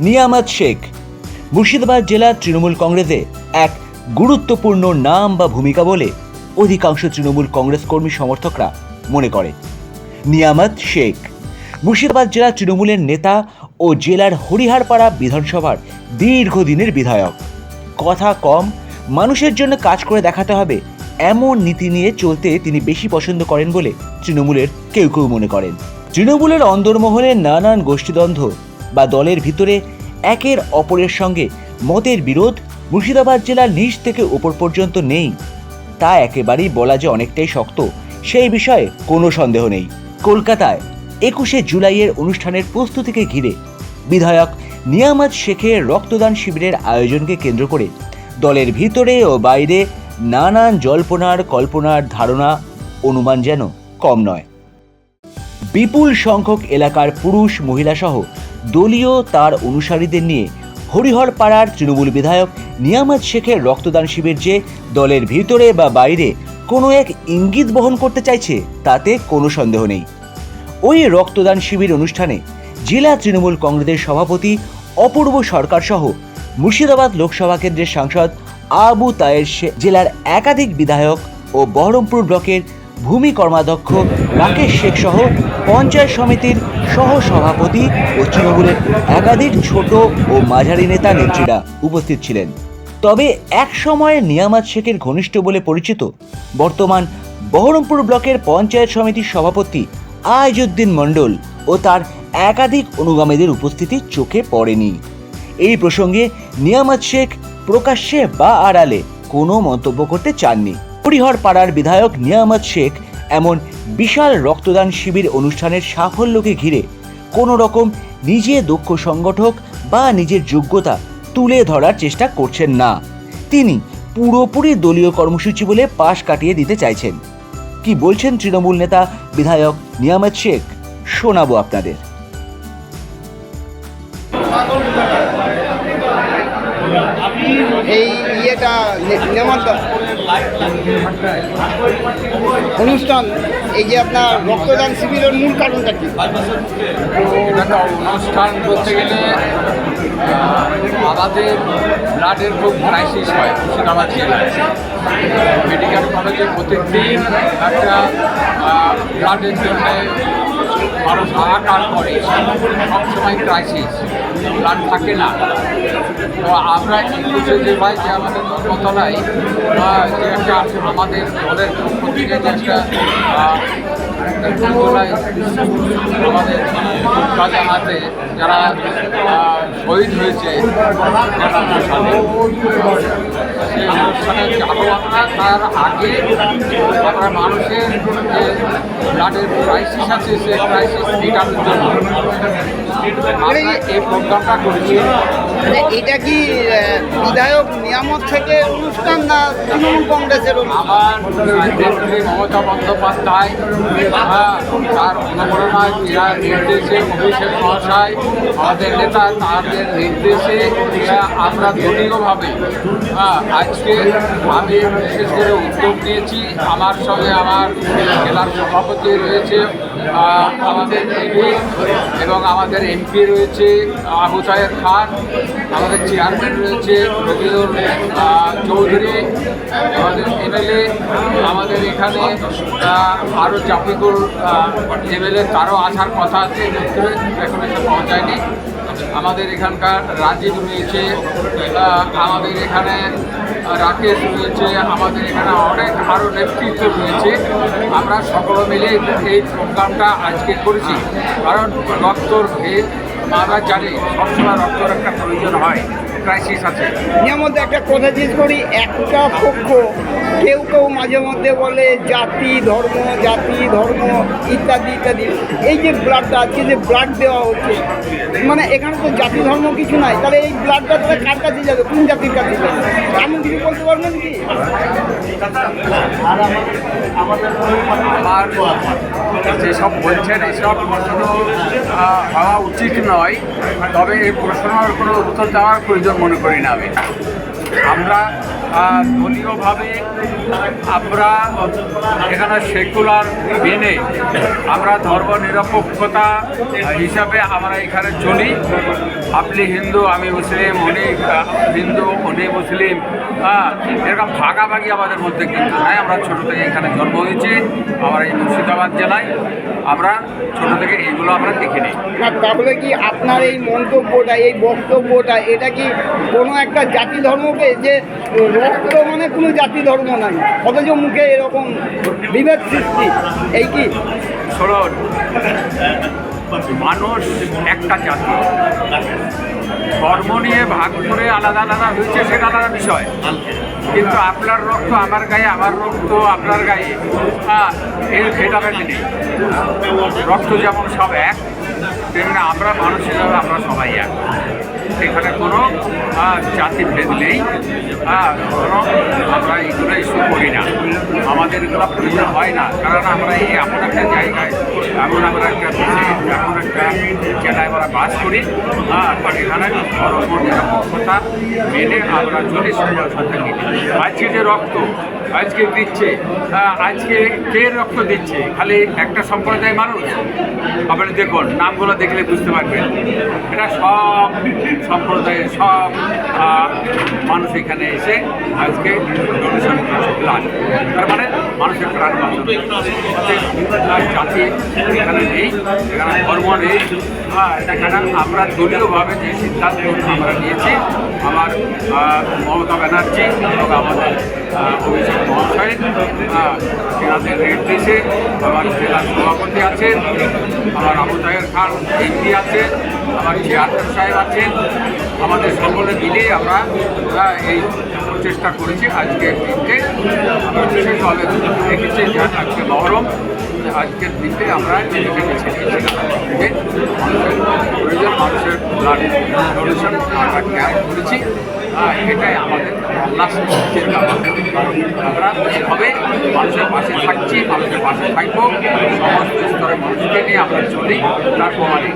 নিয়ামত শেখ। মুর্শিদাবাদ জেলার তৃণমূল কংগ্রেসে এক গুরুত্বপূর্ণ নাম বা ভূমিকা বলে অধিকাংশ তৃণমূল কংগ্রেস কর্মী সমর্থকরা মনে করে। নিয়ামত শেখ। মুর্শিদাবাদ জেলা তৃণমূলের নেতা ও জেলার হরিহারপাড়া বিধানসভার দীর্ঘদিনের বিধায়ক। কথা কম, মানুষের জন্য কাজ করে দেখাতে হবে। এমন নীতি নিয়ে চলতে তিনি বেশি পছন্দ করেন বলে তৃণমূলের কেউ কেউ মনে করেন। তৃণমূলের অন্দরমহলে নানান গোষ্ঠীদ্বন্দ্ব বা দলের ভিতরে একের অপরের সঙ্গে মতের বিরোধ মুর্শিদাবাদ জেলার নিচ থেকে উপর পর্যন্ত নেই। তা একেবারেই বলা যে অনেকটাই শক্ত, সেই বিষয়ে কোনো সন্দেহ নেই। কলকাতায় একুশে জুলাইয়ের অনুষ্ঠানের প্রস্তুতিকে ঘিরে বিধায়ক নিয়ামত শেখের রক্তদান শিবিরের আয়োজনকে কেন্দ্র করে দলের ভিতরে ও বাইরে নানান জল্পনার কল্পনার ধারণা অনুমান যেন কম নয়। বিপুল সংখ্যক এলাকার পুরুষ মহিলাসহ দলীয় তার অনুসারীদের নিয়ে হরিহর পাড়ার তৃণমূল বিধায়ক নিয়ামত শেখের রক্তদান শিবির যে দলের ভিতরে বা বাইরে কোনো এক ইঙ্গিত বহন করতে চাইছে, তাতে কোনো সন্দেহ নেই। ওই রক্তদান শিবির অনুষ্ঠানে জেলা তৃণমূল কংগ্রেসের সভাপতি, অপূর্ব সরকার সহ মুর্শিদাবাদ লোকসভা কেন্দ্রের সাংসদ আবু তায়ের জেলার একাধিক বিধায়ক ও বহরমপুর ব্লকের ভূমি কর্মাধ্যক্ষ রাকেশ শেখ সহ পঞ্চায়েত সমিতির সহ সভাপতি ও তৃণমূলের একাধিক ছোট ও মাঝারি নেতা নেত্রীরা উপস্থিত ছিলেন। তবে এক সময় নিয়ামত শেখের ঘনিষ্ঠ বলে পরিচিত বর্তমান বহরমপুর ব্লকের পঞ্চায়েত সমিতির সভাপতি আইজুদ্দিন মণ্ডল ও তার একাধিক অনুগামীদের উপস্থিতি চোখে পড়েনি। এই প্রসঙ্গে নিয়ামত শেখ প্রকাশ্যে বা আড়ালে কোনো মন্তব্য করতে চাননি। হরিহর পাড়ার বিধায়ক নিয়ামত শেখ এমন বিশাল রক্তদান শিবির অনুষ্ঠানের সাফল্যকে ঘিরে কোনো রকম নিজে দক্ষ সংগঠক বা নিজের যোগ্যতা তুলে ধরার চেষ্টা করছেন না। তিনি পুরোপুরি দলীয় কর্মসূচি বলে পাশ কাটিয়ে দিতে চাইছেন। কি বলছেন তৃণমূল নেতা বিধায়ক নিয়ামত শেখ? শোনাবো আপনাদের। এই ইয়েটা নে- নেমন্ত অনুষ্ঠান, এই যে আপনার রক্তদান শিবিরের মূল কারণটা কি? অনুষ্ঠান করতে গেলে আমাদের ব্লাডের খুব ক্রাইসিস হয়, মুর্শিদাবাদ জেলায়। মেডিকেল কলেজে প্রতিদিন একটা ব্লাডের জন্য মানুষ হাহাকার করে সবসময় ক্রাইসিস ব্লাড থাকে না। তো আমরা যে ভাই যে আমাদের ধর্মতলায় আহ, যে একটা আমাদের দলের পক্ষ একটা আমাদের কাজে হাতে যারা শহীদ হয়েছে আমরা তার আগে আমরা মানুষের যে ব্লাডের ক্রাইসিস আছে সেই ক্রাইসিস মেটানোর জন্য আমরা এই প্রোগ্রামটা করেছি। এটা কি বিধায়ক নিয়ামত থেকে অনুষ্ঠান না তৃণমূল কংগ্রেসের? আমার মমতা বন্দ্যোপাধ্যায় আহ, তার অনুপ্রেরণায় ক্রীড়া নির্দেশে অভিষেক মহাশয় আমাদের নেতা তাদের নির্দেশে আমরা দলীয়ভাবে আহ, আজকে আমি বিশেষ করে উদ্যোগ নিয়েছি আমার সঙ্গে আমার জেলার সভাপতি রয়েছে আমাদের এবং আমাদের এমপি রয়েছে আবু খান আমাদের চেয়ারম্যান রয়েছে রবিউল চৌধুরী, আমাদের এমএলএ আমাদের এখানে আরও জাফিকুল এমএলএ তারও আসার কথা আছে এখন এসে পাওয়া যায়নি আমাদের এখানকার রাজীব রয়েছে আমাদের এখানে রাকেশ রয়েছে, আমাদের এখানে অনেক আরও নেতৃত্ব রয়েছে। আমরা সকলে মিলে এই প্রোগ্রামটা আজকে করেছি। কারণ রক্তর ভেদ আমরা জানি সবসময় রক্তর একটা প্রয়োজন হয় ক্রাইসিস আছে। নিয়ামত একটা কথা জিজ্ঞেস করি, একটা পক্ষ কেউ কেউ মাঝে মধ্যে বলে জাতি, ধর্ম জাতি, ধর্ম ইত্যাদি ইত্যাদি। এই যে ব্লাডটা আজকে যে ব্লাড দেওয়া হচ্ছে মানে এখানে তো জাতি, ধর্ম কিছু নাই। তাহলে এই ব্লাডটা তাহলে কার কাছে যাবে? কোন জাতির কাছে যাবে? এমন কিছু বলতে পারবেন কি? আমার যেসব বলছেন, এসব প্রশ্ন হওয়া উচিত নয়। তবে এই প্রশ্নের কোনো উত্তর দেওয়ার প্রয়োজন মনে করি না আমি। আমরা দলীয়ভাবে আমরা এখানে সেকুলার মেনে আমরা ধর্ম নিরপেক্ষতা হিসাবে আমরা এখানে চলি। আপনি হিন্দু, আমি মুসলিম, উনি হিন্দু, উনি মুসলিম হ্যাঁ এরকম ভাগাভাগি আমাদের মধ্যে কিন্তু নাই। আমরা ছোটো থেকে এখানে জন্ম হয়েছি, আমরা এই মুর্শিদাবাদ জেলায়। আমরা ছোটো থেকে এইগুলো আমরা দেখে নিই তাহলে কি আপনার এই মন্তব্যটা, এই বক্তব্যটা, এটা কি কোনো একটা জাতি ধর্মকে যে, রক্ত মানে কোনো জাতি ধর্ম নাই। অথচ মুখে এরকম বিভেদ সৃষ্টি। এই কি? মানুষ একটা জাতি। ধর্ম নিয়ে ভাগ করে আলাদা আলাদা হয়েছে, সেটা আলাদা বিষয়। কিন্তু আপনার রক্ত আমার গায়ে, আমার রক্ত আপনার গায়ে। হ্যাঁ এর ভেদাভেদ নেই। রক্ত যেমন সব এক, তেমনি আমরা মানুষ হিসাবে আমরা সবাই এক। এখানে কোনো জাতিভেদ নেই। কোনো আমরা এগুলো ইস্যু করি না। আমাদের এগুলো প্রয়োজন হয় না কারণ আমরা এই এমন একটা জায়গায় এমন আমরা একটা এমন একটা জেলায় আমরা বাস করি আর এখানে ধর্ম মেনে আমরা চলি সবার আজকে যে রক্ত আজকে দিচ্ছে আজকে কে রক্ত দিচ্ছে খালি একটা সম্প্রদায় মানুষ আপনি দেখুন নামগুলো দেখলে বুঝতে পারবেন এটা সব সম্প্রদায়ের সব মানুষ এখানে এসে আজকে ডোনেশন প্লান তার মানে মানুষের প্রাণ জাতি এখানে নেই, এখানে ধর্ম নেই। এখানে আমরা দলীয়ভাবে যে সিদ্ধান্ত আমরা নিয়েছি আমার মমতা ব্যানার্জি এবং আমাদের অভিষেক মহাশয় এনাদের নির্দেশে আমার জেলা সভাপতি আছেন আমার আবু তাহের খান এমপি আছেন আমার চেয়ারম্যান সাহেব আছেন আমাদের সকলে মিলে আমরা এই প্রচেষ্টা করেছি আজকের দিনকে। আমরা বিশেষভাবে যে আজকে মহরম আজকের দিনে আমরা থেকে মানুষের প্রয়োজন মানুষের ডোনেশন আমরা ক্যাম্প করেছি এটাই আমাদের লাস্ট চিন্তা আমরা হবে মানুষের পাশে থাকছি, মানুষের পাশে থাকব, সমস্ত স্তরের মানুষকে নিয়ে আমরা চলি, তার প্রমাণিক